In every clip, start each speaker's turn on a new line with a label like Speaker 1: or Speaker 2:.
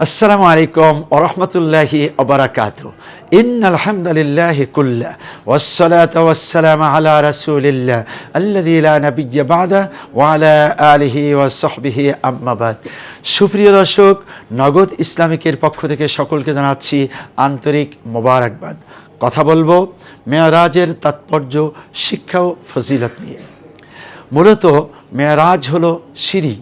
Speaker 1: আসসালামু আলাইকুম ওরহমতুল্লাহি অবরাকাত আলহামদুলিল্লাহ কুল্লা ওসলাত ওসালাম আলা রসুলিল্লাহ আল্লাদিলা নবিজ্ঞাবাদা ওয়ালা আলহি ওসহবিহি আম্মাবাদ সুপ্রিয় দর্শক, নগদ ইসলামিকের পক্ষ থেকে সকলকে জানাচ্ছি আন্তরিক মোবারকবাদ। কথা বলব মেয়ারাজের তাৎপর্য, শিক্ষা ও ফজিলত নিয়ে। মূলত মেয়ারাজ হলো সিঁড়ি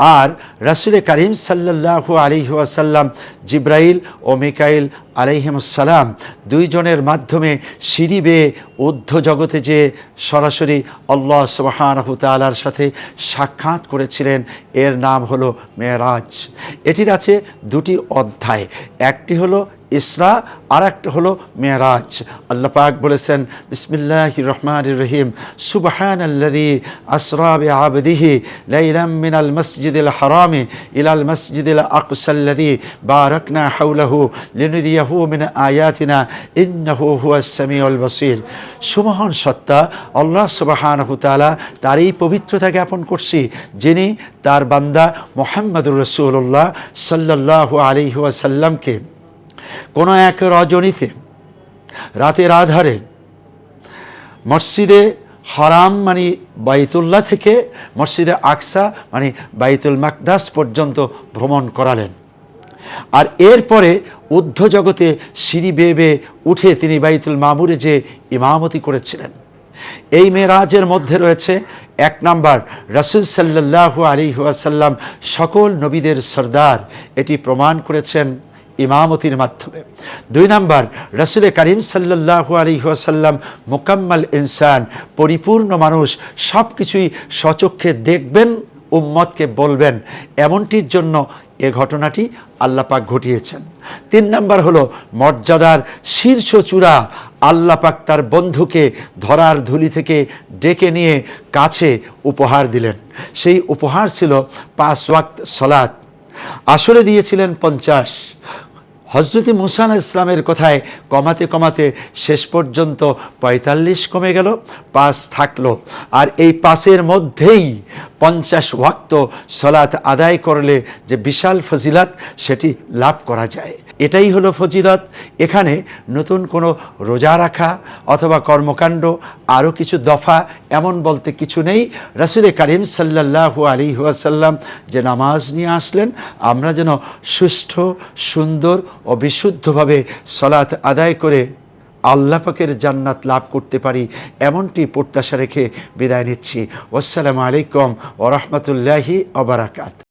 Speaker 1: আর রাসুলে করিম সাল্লাল্লাহু আলাইহি আসাল্লাম জিব্রাইল ও মিকাইল আলহিমসাল্লাম দুইজনের মাধ্যমে সিঁড়ি বেয়ে ঊর্ধ্ব জগতে যে সরাসরি আল্লাহ সুবহানাহু তাআলার সাথে সাক্ষাৎ করেছিলেন, এর নাম হলো মেরাজ। এটির আছে দুটি অধ্যায়। একটি হলো ইসরা আর একটা হলো মেরাজ। আল্লাহ পাক বলেছেন বিসমিল্লাহ রহমান রহিম সুবহান আল্লাদি আসরাবে আবদিহি লাইলাম মিনাল মসজিদিল হারামে ইলাল মসজিদিল আকসাল্লাদি বারাকনা হাউলাহু লিনুরিয়াহু মিন আয়াতিনা, ইন্নাহু হুয়াস সামিউল বসির। সুমহান সত্তা, আল্লাহ সুবহানাহু তাআলা তার এই পবিত্রতা জ্ঞাপন করছি, যিনি তার বান্দা মোহাম্মদুর রসুল্লাহ সাল্লাল্লাহু আলাইহি ওয়াসাল্লামকে কোনো এক রজনীতে, রাতের আধারে মসজিদে হারাম মানে বাইতুল্লাহ থেকে মসজিদে আকসা মানে বাইতুল মাকদাস পর্যন্ত ভ্রমণ করালেন। আর এরপরে ঊর্ধ্ব জগতে সিঁড়ি বেয়ে বেয়ে উঠে তিনি বাইতুল মামুরে যে ইমামতি করেছিলেন। এই মেরাজের মধ্যে রয়েছে এক নাম্বার রসুল সাল্লাহু আলী সকল নবীদের সর্দার। এটি প্রমাণ করেছেন ইমামতির মাধ্যমে। দুই নাম্বার রসুলে করিম সাল্লাহু আলী ওয়াসাল্লাম, মোকাম্মাল ইনসান, পরিপূর্ণ মানুষ সব কিছুই সচক্ষে দেখবেন উম্মতকে বলবেন, এমনটির জন্য এ ঘটনাটি আল্লাপাক ঘটিয়েছেন। তিন নাম্বার হলো, মর্যাদার শীর্ষ চূড়া আল্লাপাক তার বন্ধুকে ধরার ধুলি থেকে ডেকে নিয়ে কাছে উপহার দিলেন। সেই উপহার ছিল পাঁচ ওয়াক্ত সলাৎ আসলে দিয়েছিলেন পঞ্চাশ। হজরতি মুসান ইসলামের কথায় কমাতে কমাতে শেষ পর্যন্ত পঁয়তাল্লিশ কমে গেল, পাঁচ থাকল। আর এই পাঁচের মধ্যেই পঞ্চাশ ওয়াক্ত সলাৎ আদায় করলে যে বিশাল ফজিলাত, সেটি লাভ করা যায়। এটাই হলো ফজিলত। এখানে নতুন কোনো রোজা রাখা অথবা কর্মকাণ্ড, আরও কিছু দফা, এমন বলতে কিছু নেই। রাসুলে করিম সাল্লাহু আলী ওয়াসাল্লাম যে নামাজ নিয়ে আসলেন, আমরা যেন সুষ্ঠু, সুন্দর ও বিশুদ্ধভাবে সলাৎ আদায় করে আল্লাপাকের জান্নাত লাভ করতে পারি, এমনটি প্রত্যাশা রেখে বিদায় নিচ্ছি। আসসালামু আলাইকুম ওরহমতুল্লাহি অবরাকাত